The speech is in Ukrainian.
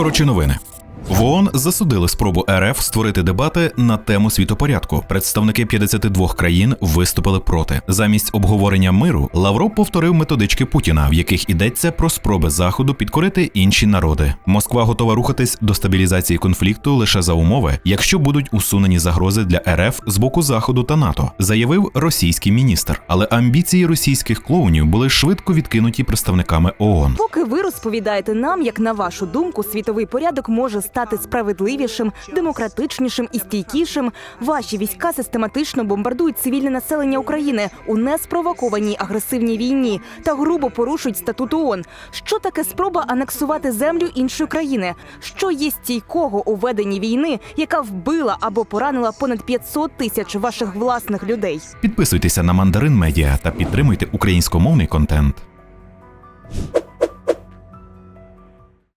Коротше новини. В ООН засудили спробу РФ створити дебати на тему світопорядку. Представники 52 країн виступили проти. Замість обговорення миру Лавров повторив методички Путіна, в яких йдеться про спроби заходу підкорити інші народи. Москва готова рухатись до стабілізації конфлікту лише за умови, якщо будуть усунені загрози для РФ з боку заходу та НАТО, заявив російський міністр. Але амбіції російських клоунів були швидко відкинуті представниками ООН. Поки ви розповідаєте нам, як на вашу думку, світовий порядок може стати справедливішим, демократичнішим і стійкішим, ваші війська систематично бомбардують цивільне населення України у неспровокованій агресивній війні та грубо порушують статут ООН. Що таке спроба анексувати землю іншої країни? Що є стійкого у веденні війни, яка вбила або поранила понад 500 тисяч ваших власних людей? Підписуйтеся на Мандарин Медіа та підтримуйте українськомовний контент.